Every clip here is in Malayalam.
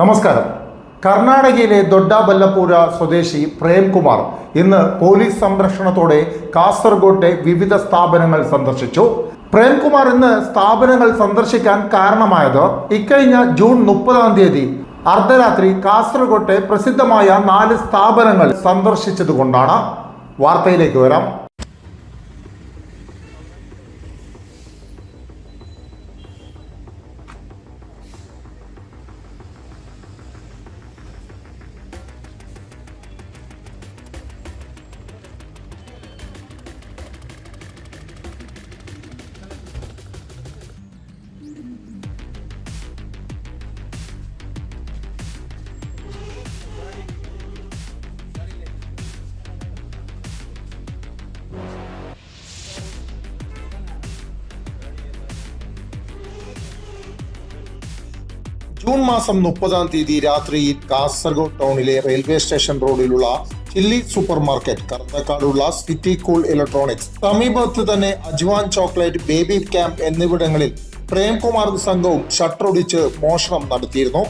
നമസ്കാരം. കർണാടകയിലെ ദൊഡ്ഡാബല്ലപ്പൂര സ്വദേശി പ്രേംകുമാർ ഇന്ന് പോലീസ് സംരക്ഷണത്തോടെ കാസർഗോട്ടെ വിവിധ സ്ഥാപനങ്ങൾ സന്ദർശിച്ചു. പ്രേംകുമാർ ഇന്ന് സ്ഥാപനങ്ങൾ സന്ദർശിക്കാൻ കാരണമായത് ഇക്കഴിഞ്ഞ ജൂൺ മുപ്പതാം തീയതി അർദ്ധരാത്രി കാസർഗോട്ടെ പ്രസിദ്ധമായ നാല് സ്ഥാപനങ്ങൾ സന്ദർശിച്ചതുകൊണ്ടാണ്. വാർത്തയിലേക്ക് വരാം. ജൂൺ മാസം മുപ്പതാം തീയതി രാത്രിയിൽ കാസർഗോഡ് ടൗണിലെ റെയിൽവേ സ്റ്റേഷൻ റോഡിലുള്ള ചില്ലി സൂപ്പർ മാർക്കറ്റ് കറന്തക്കാടുള്ള സിറ്റി കൂൾ ഇലക്ട്രോണിക്സ് സമീപത്ത് തന്നെ അജ്വാൻ ചോക്ലേറ്റ് ബേബി ക്യാമ്പ് എന്നിവിടങ്ങളിൽ പ്രേംകുമാർ സംഘവും ഷട്ടറൊടിച്ച് മോഷണം നടത്തിയിരുന്നു.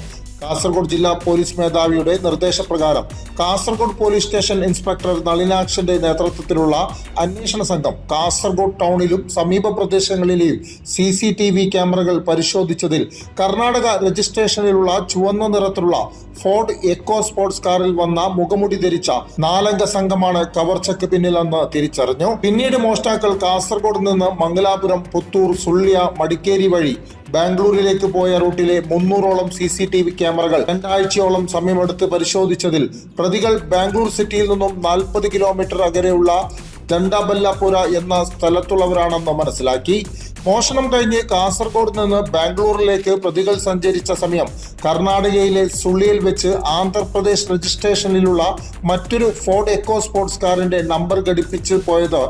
കാസർഗോഡ് ജില്ലാ പോലീസ് മേധാവിയുടെ നിർദ്ദേശപ്രകാരം കാസർഗോഡ് പോലീസ് സ്റ്റേഷൻ ഇൻസ്പെക്ടർ നളിനാക്ഷന്റെ നേതൃത്വത്തിലുള്ള അന്വേഷണ സംഘം കാസർഗോഡ് ടൗണിലും സമീപ പ്രദേശങ്ങളിലെയും സി സി ടി വി ക്യാമറകൾ പരിശോധിച്ചതിൽ കർണാടക രജിസ്ട്രേഷനിലുള്ള ചുവന്ന നിറത്തിലുള്ള ഫോർഡ് എക്കോ സ്പോർട്സ് കാറിൽ വന്ന മുഖമുടി ധരിച്ച നാലംഗ സംഘമാണ് കവർച്ചയ്ക്ക് പിന്നിലെന്ന് തിരിച്ചറിഞ്ഞു. പിന്നീട് മോഷ്ടാക്കൾ കാസർഗോഡ് നിന്ന് മംഗലാപുരം പുത്തൂർ സുള്ളിയ മടിക്കേരി വഴി ബാംഗ്ലൂരിലേക്ക് പോയ റൂട്ടിലെ മുന്നൂറോളം സി സി ടി വി ക്യാമറകൾ രണ്ടാഴ്ചയോളം സമയമെടുത്ത് പരിശോധിച്ചതിൽ പ്രതികൾ ബാംഗ്ലൂർ സിറ്റിയിൽ നിന്നും നാൽപ്പത് കിലോമീറ്റർ അകലെയുള്ള ദണ്ഡബല്ലപുര എന്ന സ്ഥലത്തുള്ളവരാണെന്ന് മനസ്സിലാക്കി. മോഷണം കഴിഞ്ഞ് കാസർഗോഡ് നിന്ന് ബാംഗ്ലൂരിലേക്ക് പ്രതികൾ സഞ്ചരിച്ച സമയം കർണാടകയിലെ സുള്ളിയിൽ വെച്ച് ആന്ധ്രാപ്രദേശ് രജിസ്ട്രേഷനിലുള്ള മറ്റൊരു ഫോർഡ് എക്കോ സ്പോർട്സ് കാറിന്റെ നമ്പർ ഘടിപ്പിച്ച് പോയത്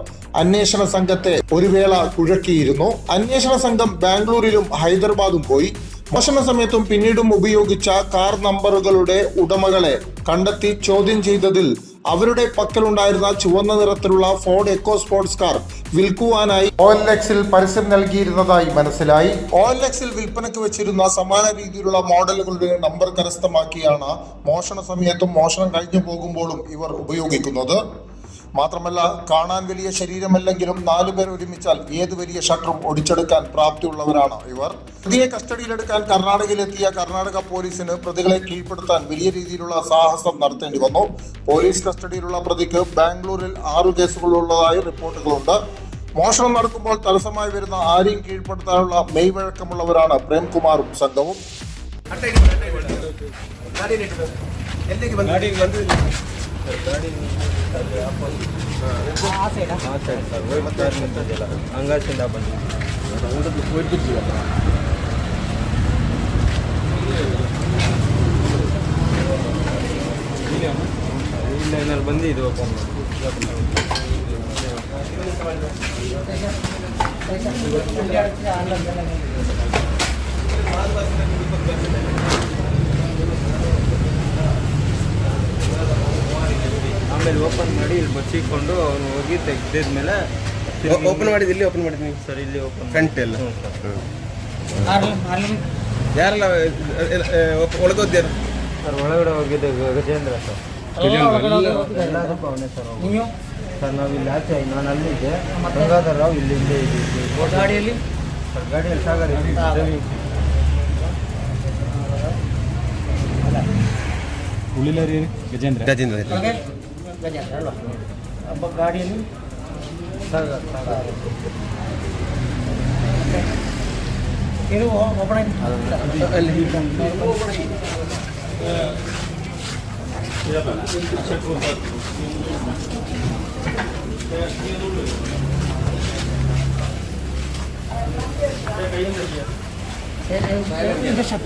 അന്വേഷണ സംഘത്തെ ഒരു വേള കുഴക്കിയിരുന്നു. അന്വേഷണ സംഘം ബാംഗ്ലൂരിലും ഹൈദരാബാദും പോയി. മോഷണ സമയത്തും പിന്നീടും ഉപയോഗിച്ച കാർ നമ്പറുകളുടെ ഉടമകളെ കണ്ടെത്തി ചോദ്യം ചെയ്തതിൽ അവരുടെ പക്കലുണ്ടായിരുന്ന ചുവന്ന നിറത്തിലുള്ള ഫോർഡ് എക്കോ സ്പോർട്സ് കാർ വിൽക്കുവാനായി ഒ എൽ എക്സിൽ പരസ്യം നൽകിയിരുന്നതായി മനസ്സിലായി. ഒ എൽ എക്സിൽ വിൽപ്പനയ്ക്ക് വെച്ചിരുന്ന സമാന രീതിയിലുള്ള മോഡലുകളുടെ നമ്പർ കരസ്ഥമാക്കിയാണ് മോഷണ സമയത്തും മോഷണം കഴിഞ്ഞു പോകുമ്പോഴും ഇവർ ഉപയോഗിക്കുന്നത്. മാത്രമല്ല കാണാൻ വലിയ ശരീരമല്ലെങ്കിലും നാലു പേർ ഒരുമിച്ചാൽ ഏത് വലിയ ഷട്ടറും ഒടിച്ചെടുക്കാൻ പ്രാപ്തിയുള്ളവരാണ് ഇവർ. പ്രതിയെ കസ്റ്റഡിയിലെടുക്കാൻ കർണാടകയിലെത്തിയ കർണാടക പോലീസിന് പ്രതികളെ കീഴ്പ്പെടുത്താൻ വലിയ രീതിയിലുള്ള സാഹസം നടത്തേണ്ടി വന്നു. പോലീസ് കസ്റ്റഡിയിലുള്ള പ്രതിക്ക് ബാംഗ്ലൂരിൽ ആറു കേസുകളുള്ളതായി റിപ്പോർട്ടുകളുണ്ട്. മോഷണം നടക്കുമ്പോൾ തടസ്സമായി വരുന്ന ആരെയും കീഴ്പ്പെടുത്താനുള്ള മെയ്വഴക്കമുള്ളവരാണ് പ്രേംകുമാറും സംഘവും. ಹಂಗಾಸಿಂದ ಬಂದು ಇಲ್ಲ ಏನಾದ್ರು ಬಂದಿದ್ದು ಓಪನ್ ಆಮೇಲೆ ಓಪನ್ ಮಾಡಿ ಇಲ್ಲಿ ಬಚ್ಚಿಕೊಂಡು ಅವನು ಹೋಗಿ ತೆಗ್ದಿದ್ಮೇಲೆ ಓಪನ್ ಮಾಡಿದ ಇಲ್ಲಿ ಓಪನ್ ಮಾಡಿದ್ವಿ ಸರ್ ಇಲ್ಲಿ ಓಪನ್ ಫ್ರಂಟ್ ಎಲ್ಲ? ಹ್ಞೂ ಸರ್. ಯಾರೆಲ್ಲ ಒಳಗೋದ್ಯಾರು ಸರ್ ಒಳಗಡೆ ಹೋಗಿದ್ದೆ ಗಜೇಂದ್ರ ಸರ್. ಅವನೇ ಸರ್. ಸರ್ ನಾವು ಇಲ್ಲಿ ಆಚೆ ನಾನು ಅಲ್ಲಿದ್ದೆ. ಗಂಗಾಧರ್ ರಾವ್ ಇಲ್ಲಿ ಇಲ್ಲೇ ಇದ್ದೀವಿ ಗಾಡಿಯಲ್ಲಿ? ಸರ್ ಗಾಡಿಯಲ್ಲಿ ಸಾಗರ್ ಇದ್ದೀವಿ ಉಳಿಲಾರಿ ಗಜೇಂದ್ರ. ಗಜೇಂದ್ರ ಗಾಡಿಯಲ್ಲಿ ಸಾಗರ್ ಸಾಗರ್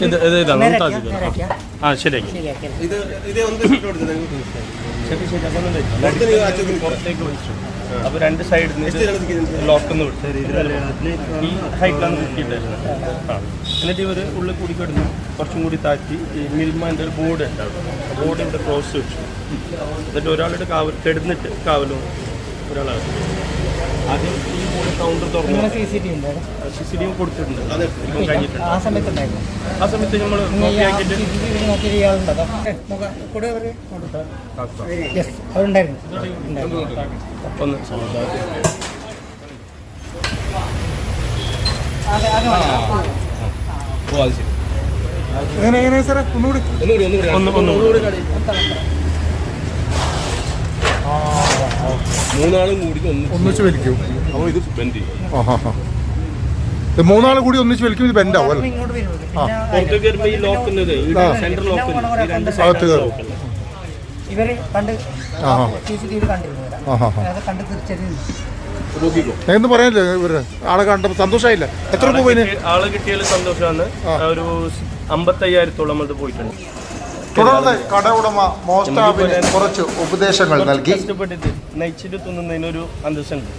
ಇದು ಇದು ಇದಲ್ಲ ಉಂಟಾಗಿದೆ ಹಾಂ ಶರಿಯಾಗಿ ಇದು ಇದೇ ಒಂದು ಸೀಟ್ അപ്പൊ രണ്ട് സൈഡിൽ നിന്ന് ഈ ഹൈറ്റിലാണ് കിട്ടിയിട്ടുണ്ടായിരുന്നത് എന്നിട്ട് ഇവർ ഉള്ളിൽ കൂടി കിടന്നു കുറച്ചും കൂടി താറ്റി ഈ മിൽമാന്റെ ഒരു ബോർഡ് ഉണ്ടാവും ബോർഡ് ഇവിടെ ക്രോസ് വെച്ചു. എന്നിട്ട് ഒരാളുടെ കാവൽ കെടുന്നിട്ട് കാവലും ഒരാളാണ്. ആദ്യം ഈ ഒന്നുകൂടി കൗണ്ടർ തുറന്നു. സി സി ടി ഉണ്ട്? സി സി ടി കൊടുത്തിട്ടുണ്ട്. ഇപ്പം കഴിഞ്ഞിട്ടുണ്ട്. ആ സമയത്ത് ഉണ്ടായിരുന്നു ആ സമയത്ത് നമ്മൾ കോപ്പി ആക്കിയിട്ട് നോക്കിയ ഇയാളുണ്ടോ കൂടെ യെസ് അവരുണ്ടായിരുന്നു. ഒന്ന്. ഓ അത് ശരി. എങ്ങനെ എങ്ങനെ സാറേ? ഒന്നുകൂടി. ഒന്ന് ഒന്നുകൂടി. മൂന്നാളും കൂടി ഒന്ന് ഒന്നിച്ച് വലിക്കും. അപ്പോൾ ഇത് ബെൻഡ് ചെയ്യും. ആ ഹാ ഹാ. ഇത് കൂടി ഒന്നിച്ച് വലിക്കും ഇത് അല്ലേ? പുറത്തേക്ക് വരുമ്പോൾ ഈ ലോക്കുന്നത് സെൻട്രൽ ലോക്ക് ഈ രണ്ട് അകത്ത് സൈഡ് കയറും. ലോക്കല്ല ഇവർ കണ്ട് ആ ഹാ. സി സി ടി വി കണ്ടിരുന്നു ആ ഹാ ഹാ. അത് കണ്ട് തിരിച്ചറിയുന്നു എന്ന് പറയാനില്ലേ ഇവർ? ആളെ കണ്ടപ്പോ സന്തോഷമായില്ല എത്ര രൂപ പോയിന് ആളെ കിട്ടിയാലും സന്തോഷമാണ്. ഒരു അമ്പത്തയ്യായിരത്തോളം അത് പോയിട്ടുണ്ട്. തുടർന്ന് കട ഉടമ മോസ്റ്റാബിന് കുറച്ച് ഉപദേശങ്ങൾ നൽകി. കഷ്ടപ്പെട്ടിട്ട് നയിച്ചിട്ട് തിന്നുന്നതിനൊരു അന്തസ്സുണ്ട്.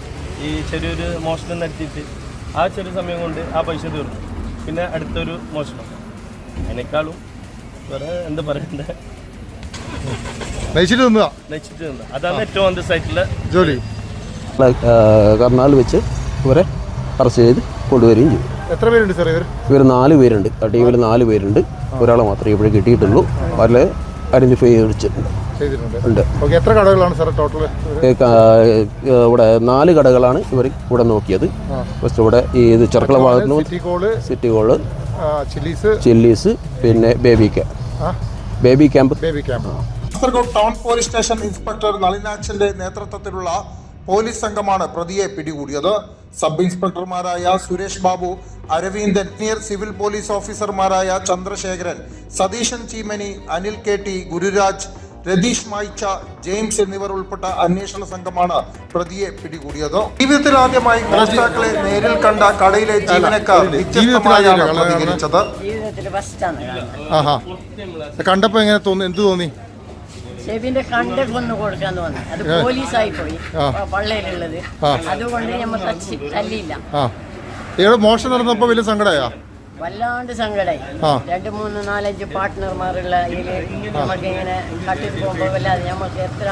ഈ ചെറിയൊരു മോഷണം നടത്തിയിട്ട് ആ ചെറിയ സമയം കൊണ്ട് ആ പൈസ തീർന്നു. പിന്നെ അടുത്തൊരു മോഷണം. അതിനേക്കാളും വേറെ എന്താ പറയണ്ടേ? നയിച്ചിട്ട് നയിച്ചിട്ട് നിന്ന് അതാണ് ഏറ്റവും അന്തസ്സായിട്ടുള്ള ജോലി. കർണാൽ വെച്ച് ഇവരെ അറസ്റ്റ് ചെയ്ത് കൊണ്ടുവരികയും ചെയ്തു. എത്ര പേരുണ്ട് സാർ ഇവർ ഇവർ നാല് പേരുണ്ട്. ആ ടീമിൽ നാല് പേരുണ്ട്. ഒരാളെ മാത്രമേ ഇവിടെ കിട്ടിയിട്ടുള്ളൂ. അതിൽ ഐഡന്റിഫൈ ചെയ്തിട്ടുണ്ട്. ചെയ്തിട്ടുണ്ട്. ഉണ്ട്. ഓക്കെ എത്ര കടകളാണ് സാർ ടോട്ടൽ ഇവിടെ നാല് കടകളാണ് ഇവർ ഇവിടെ നോക്കിയത്. ഫസ്റ്റ് ഇവിടെ ഈ ഇത് ചെറുക്കള ഭാഗത്ത് നിന്ന് സിറ്റി കോൾ ചില്ലീസ് ചില്ലീസ് പിന്നെ baby camp baby camp baby camp Kasaragod town police station inspector നളിനാച്ചന്റെ നേതൃത്വത്തിലുള്ള പോലീസ് സംഘമാണ് പ്രതിയെ പിടികൂടിയത്. Sub ഇൻസ്പെക്ടർമാരായ Suresh Babu Aravindan senior civil police ഓഫീസർമാരായ Chandrasekharan Satheesan Cheemeni Anil K T Gururaj Ratheesh Mayicha James എന്നിവർ ഉൾപ്പെട്ട അന്വേഷണ സംഘമാണ് പ്രതിയെ പിടികൂടിയത്. ജീവിതത്തിൽ ആദ്യമായി മോഷ്ടാക്കളെ നേരിൽ കണ്ട കടയിലെ ജീവനക്കാർ പ്രതികരിച്ചത് ജീവിതത്തിൽ കണ്ടപ്പോ എങ്ങനെ തോന്നി? എന്ത് തോന്നി? ഷെബിന്റെ കണ്ട കൊന്നു കൊടുക്കാൻ തോന്നി അത് പോലീസായി പോയി. പള്ളയിലുള്ളത്. അതുകൊണ്ട് നമ്മൾ തച്ചി തല്ലിയില്ല. ഇവിടെ മോഷണം നടന്നപ്പോ വലിയ സങ്കടമായോ? വല്ലാണ്ട് സങ്കടായി. രണ്ട് മൂന്ന് നാലഞ്ച് പാർട്ട്ണർമാരുള്ള നമുക്ക് ഇങ്ങനെ കട്ടിൽ പോകുമ്പോൾ വല്ലാതെ നമുക്ക് എത്ര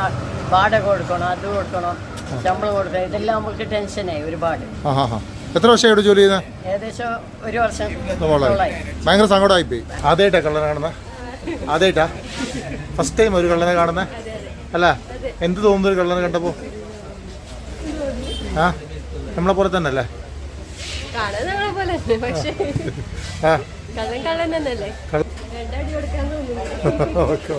വാടക കൊടുക്കണം അത് കൊടുക്കണം ശമ്പളം കൊടുക്കണം ഇതെല്ലാം നമുക്ക് ടെൻഷനായി ഒരുപാട്. എത്ര വർഷമായിട്ട് ജോലി ചെയ്യുന്നത് ഏകദേശം ഒരു വർഷം. ഭയങ്കര സങ്കടമായി പോയി അതേട്ടാ കള്ളനെ കാണുന്ന ആദ്യമായിട്ടാ? ഫസ്റ്റ് ടൈം ഒരു കള്ളനെ കാണുന്ന? അല്ല എന്ത് തോന്നുന്നു ഒരു കള്ളനെ കണ്ടപ്പോ? ആ നമ്മളെ പോലെ തന്നെ അല്ലേ ആ. കള്ളൻ കള്ളൻ തന്നെയല്ലേ? ഓക്കെ.